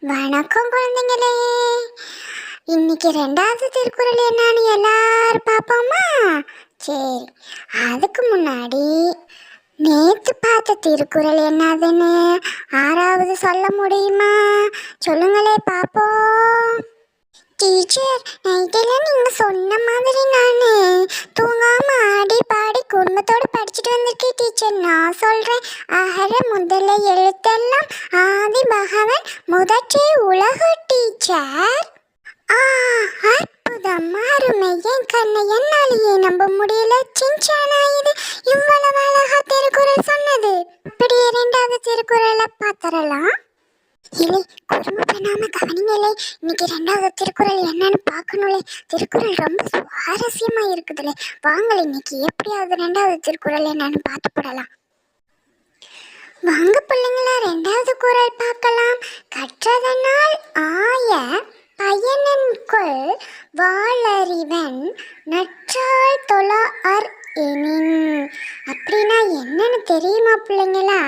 வணக்கம் குழந்தைங்களே. இன்னைக்கு ரெண்டாவது திருக்குறள் என்னன்னு எல்லாரும் பார்ப்போமா? சரி அதுக்கு முன்னாடி நேற்று பார்த்த திருக்குறள் என்னதுன்னு ஆறாவது சொல்ல முடியுமா? சொல்லுங்களே பார்ப்போம். டீச்சர் நைட்டெல்லாம் நீங்கள் சொன்ன மாதிரி நான் சொல்கிறேன் அகர முதல எழுத்தெல்லாம் ஆதி பகவன் முதற்றே உலக டீச்சர். ஆ அற்புதம். அருமை. என் கண்ணை என்னாலேயே நம்ப முடியல. சிஞ்சானா இது இவ்வளவு அழகா திருக்குறள் சொன்னது. இப்படி இரண்டாவது திருக்குறளை பார்த்துடலாம். இல்லை குறும்பு பண்ணாம கவனிங்களே இன்னைக்கு ரெண்டாவது திருக்குறள் என்னன்னு பார்க்கணும்லே திருக்குறள் ரொம்ப சுவாரஸ்யமா இருக்குதுல்ல வாங்களே இன்னைக்கு எப்படியாவது ரெண்டாவது திருக்குறள் என்னன்னு பார்த்து போடலாம். வாங்க பிள்ளைங்களா ரெண்டாவது குரல் பார்க்கலாம். கற்றதனால் ஆய பயனன்கொள் வாழறிவன் நற்றால் தொழா அர் எனின். அப்படின்னா என்னன்னு தெரியுமா பிள்ளைங்களா?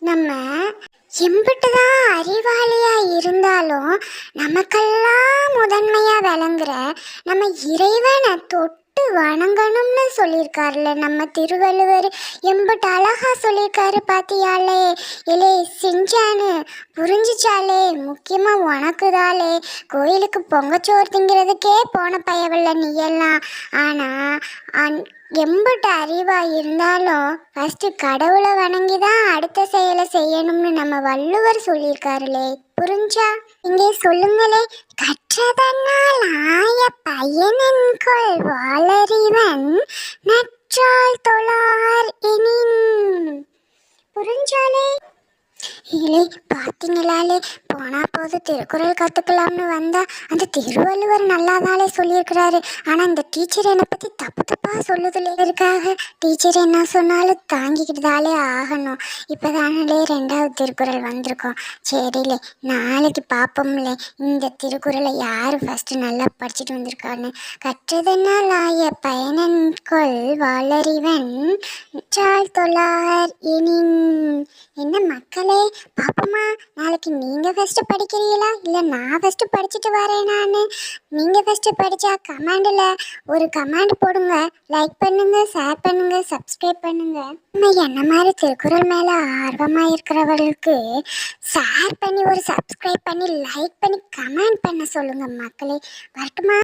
நம்ம எம்பிட்டு தான் அறிவாளியாக இருந்தாலும் நமக்கெல்லாம் முதன்மையாக விளங்குற நம்ம இறைவனை தொட்டு வணங்கணும்னு சொல்லியிருக்காருல நம்ம திருவள்ளுவர் எம்பிட்டு அழகா சொல்லியிருக்காரு பாத்தியாலே. இலே செஞ்சானு. புரிஞ்சிச்சாலே. முக்கியமாக உனக்குதாலே. கோயிலுக்கு பொங்கச்சோறு திங்கிறதுக்கே போன பயவில்ல நீ எல்லாம் ஆனால் அன் எம்பிட்டு இருந்தாலும் ஃபஸ்ட்டு கடவுளை வணங்கி தான் அடுத்த செயலை செய்யணும்னு நம்ம வள்ளுவர் சொல்லியிருக்காருலே. புரிஞ்சா? இங்கே சொல்லுங்களே கற்றதனால் ஆய பயனன்கொள் வாழறிவன் நற்றால் தொழார் எனின். புரிஞ்சாலே? இல்லை பார்த்தீங்களாலே போனா போது திருக்குறள் கற்றுக்கலாம்னு வந்தா அந்த திருவள்ளுவர் நல்லாதாலே சொல்லியிருக்கிறாரு. ஆனால் இந்த டீச்சர் என்னை பற்றி தப்பு தப்பாக சொல்லுதுல. இருக்காக டீச்சர் என்ன சொன்னாலும் தாங்கிக்கிட்டுதாலே ஆகணும். இப்போ தானே ரெண்டாவது திருக்குறள் வந்திருக்கோம். சரிலே நாளைக்கு பார்ப்போம்லே இந்த திருக்குறளை யார் ஃபஸ்ட்டு நல்லா படிச்சுட்டு வந்திருக்கான்னு. கற்றதனால் ஆய பயனன்கொள் வாளறிவன். சால் தொழார் எனின் என்ன மக்களே பாப்போமா? நாளைக்கு நீங்கள் ஃபஸ்ட்டு ஃபஸ்ட்டு படிக்கிறீங்களா? இல்லை நான் ஃபஸ்ட்டு படிச்சுட்டு வரேன் நான். நீங்கள் ஃபஸ்ட்டு படித்தா கமெண்டில் ஒரு கமெண்ட் போடுங்க. லைக் பண்ணுங்க ஷேர் பண்ணுங்க சப்ஸ்கிரைப் பண்ணுங்க. நம்ம என்ன மாதிரி திருக்குறள் மேலே ஆர்வமாக இருக்கிறவர்களுக்கு ஷேர் பண்ணி ஒரு சப்ஸ்கிரைப் பண்ணி லைக் பண்ணி கமெண்ட் பண்ண சொல்லுங்கள் மக்களே. வரட்டுமா?